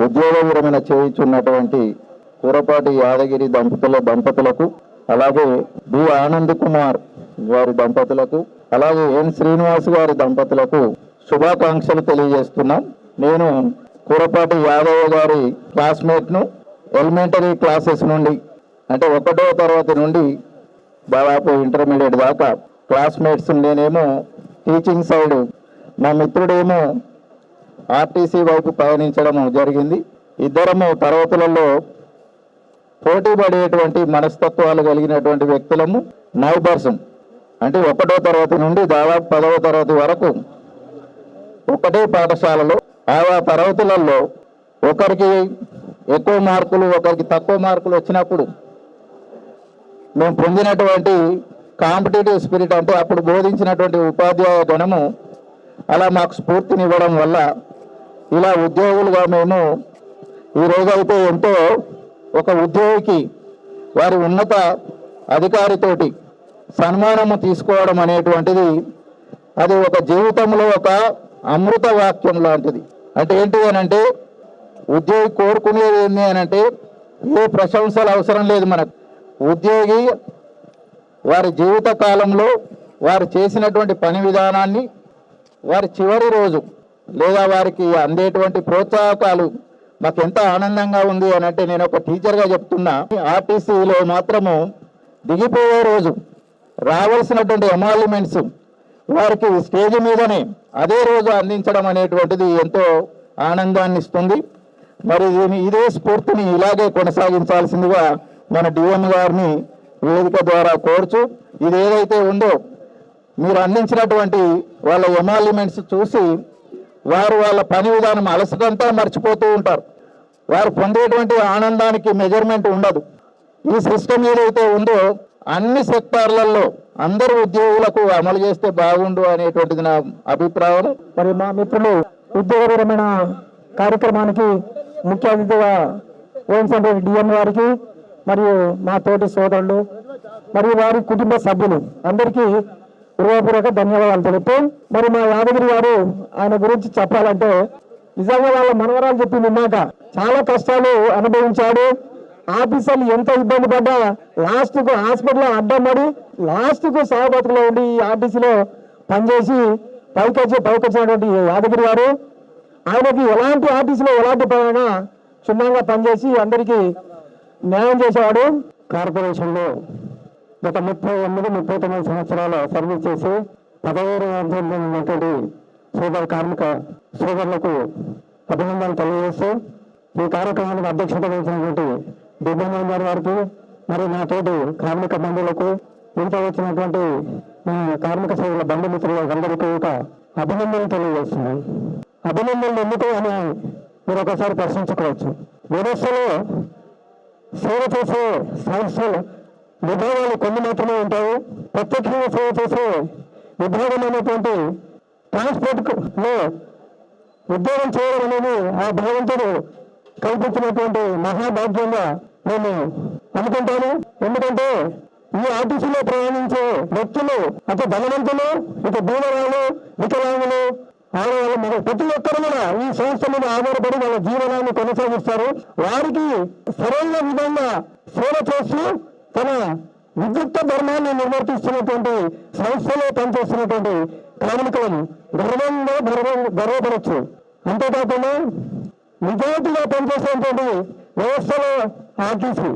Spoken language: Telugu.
ఉద్యోగ విరమణ చేయించున్నటువంటి కూరపాటి యాదగిరి దంపతుల దంపతులకు అలాగే బి ఆనంద్ కుమార్ గారి దంపతులకు అలాగే ఎన్ శ్రీనివాస్ గారి దంపతులకు శుభాకాంక్షలు తెలియజేస్తున్నాం. నేను కూరపాటి యాదవ్ గారి క్లాస్మేట్ను ఎలిమెంటరీ క్లాసెస్ నుండి అంటే ఒకటో తరగతి నుండి దాదాపు ఇంటర్మీడియట్ దాకా క్లాస్మేట్స్ నేనేమో టీచింగ్ సైడ్ నా మిత్రుడేమో ఆర్టీసీ వైపు పయనించడం జరిగింది. ఇద్దరము తరగతులలో పోటీ మనస్తత్వాలు కలిగినటువంటి వ్యక్తులము నైబర్స్. అంటే ఒకటో తరగతి నుండి దాదాపు పదవ తరగతి వరకు ఒకటే పాఠశాలలో ఆయా తరగతులలో ఒకరికి ఎక్కువ మార్కులు ఒకరికి తక్కువ మార్కులు వచ్చినప్పుడు మేము పొందినటువంటి కాంపిటేటివ్ స్పిరిట్ అంటే అప్పుడు బోధించినటువంటి ఉపాధ్యాయ గణము అలా మాకు స్ఫూర్తినివ్వడం వల్ల ఇలా ఉద్యోగులుగా మేము ఈ రోజైతే ఎంతో ఒక ఉద్యోగికి వారి ఉన్నత అధికారితోటి సన్మానము తీసుకోవడం అనేటువంటిది అది ఒక జీవితంలో ఒక అమృత వాక్యం లాంటిది. అంటే ఏంటి అని అంటే ఉద్యోగి కోరుకునేది ఏంటి అని అంటే ఏ ప్రశంసలు అవసరం లేదు మనకు. ఉద్యోగి వారి జీవిత కాలంలో వారు చేసినటువంటి పని విధానాన్ని వారి చివరి రోజు లేదా వారికి అందేటువంటి ప్రోత్సాహకాలు మాకు ఎంత ఆనందంగా ఉంది అని అంటే నేను ఒక టీచర్గా చెప్తున్నా. ఆర్టీసీలో మాత్రము దిగిపోయే రోజు రావాల్సినటువంటి ఎమాల్యుమెంట్స్ వారికి స్టేజ్ మీదనే అదే రోజు అందించడం అనేటువంటిది ఎంతో ఆనందాన్ని ఇస్తుంది. మరి ఇదే స్ఫూర్తిని ఇలాగే కొనసాగించాల్సిందిగా మన డిఎం గారిని వేదిక ద్వారా కోరుచు ఇది ఏదైతే ఉందో మీరు అందించినటువంటి వాళ్ళ ఎమాల్యుమెంట్స్ చూసి వారు వాళ్ళ పని విధానం అలసటంతా మర్చిపోతూ ఉంటారు. వారు పొందేటువంటి ఆనందానికి మెజర్మెంట్ ఉండదు. ఈ సిస్టమ్ ఏదైతే ఉందో అన్ని సెక్టార్లలో అందరు ఉద్యోగులకు అమలు చేస్తే బాగుండు అనేటువంటిది నా అభిప్రాయం. మరి మా మిత్రులు ఉద్యోగపరమైన కార్యక్రమానికి ముఖ్య అతిథిగా ఓంసండ్రి డిఎం గారికి మరియు మా తోటి సోదరులు మరియు వారి కుటుంబ సభ్యులు అందరికీ హృదయపూర్వక ధన్యవాదాలు తెలుపుతూ మరి మా యాదగిరి గారు ఆయన గురించి చెప్పాలంటే నిజంగా వాళ్ళ మనవరాలు చెప్పింది ఇందాక చాలా కష్టాలు అనుభవించాడు. ఆఫీసర్లు ఎంత ఇబ్బంది పడ్డా లాస్ట్కు హాస్పిటల్ అడ్డం పడి లాస్ట్కు సహపతిలో ఉండి ఈ ఆర్టీసీలో పనిచేసి పైకొచ్చి పైకొచ్చినటువంటి యాదగిరి గారు ఆయనకి ఎలాంటి ఆఫీసులో ఎలాంటి పనైనా క్షుణ్ణంగా పనిచేసి అందరికీ న్యాయం చేసేవాడు. కార్పొరేషన్లో గత ముప్పై ఎనిమిది ముప్పై తొమ్మిది సంవత్సరాల సర్వీస్ చేసి పదవేరు ఉన్నటువంటి సోదర కార్మిక సోదరులకు అభినందనలు తెలియజేస్తూ ఈ కార్యక్రమానికి అధ్యక్షత వహించినటువంటి దివ్యాంగ గారి వారికి మరియు నా తోటి కార్మిక బంధువులకు ఇంత వచ్చినటువంటి కార్మిక సేవల బంధుమిత్రులకు అందరికీ ఒక అభినందనలు తెలియజేస్తున్నాను. అభినందనలు ఎందుకు అని మీరు ఒకసారి ప్రశ్నించుకోవచ్చు. వ్యవస్థలో సేవ చేసే సంస్థలు విభాగాలు కొన్ని మాత్రమే ఉంటాయి. ప్రత్యక్షంగా సేవ చేసే విభాగం అనేటువంటి ట్రాన్స్పోర్ట్లో ఉద్యోగం చేయడం అనేది ఆ భగవంతుడు కల్పించినటువంటి మహాభాగ్యంగా నేను అనుకుంటాను. ఎందుకంటే ఈ ఆర్టీసీలో ప్రయాణించే వ్యక్తులు అటు ధనవంతులు ఇటు దూరవాళ్ళు వికలాంగులు ఆడవాళ్ళు మన ప్రతి ఒక్కరు కూడా ఈ సంస్థ మీద ఆధారపడి వాళ్ళ జీవనాన్ని కొనసాగిస్తారు. వారికి సరైన విధంగా సేవ చేస్తూ తన విద్యుక్త ధర్మాన్ని నిర్వర్తిస్తున్నటువంటి సంస్థలో పనిచేస్తున్నటువంటి కార్మికులను గర్వంగా గర్వం గర్వపరచు. అంతేకాకుండా నిజాయితీగా పనిచేసినటువంటి వ్యవస్థలో ఆర్టీసీ.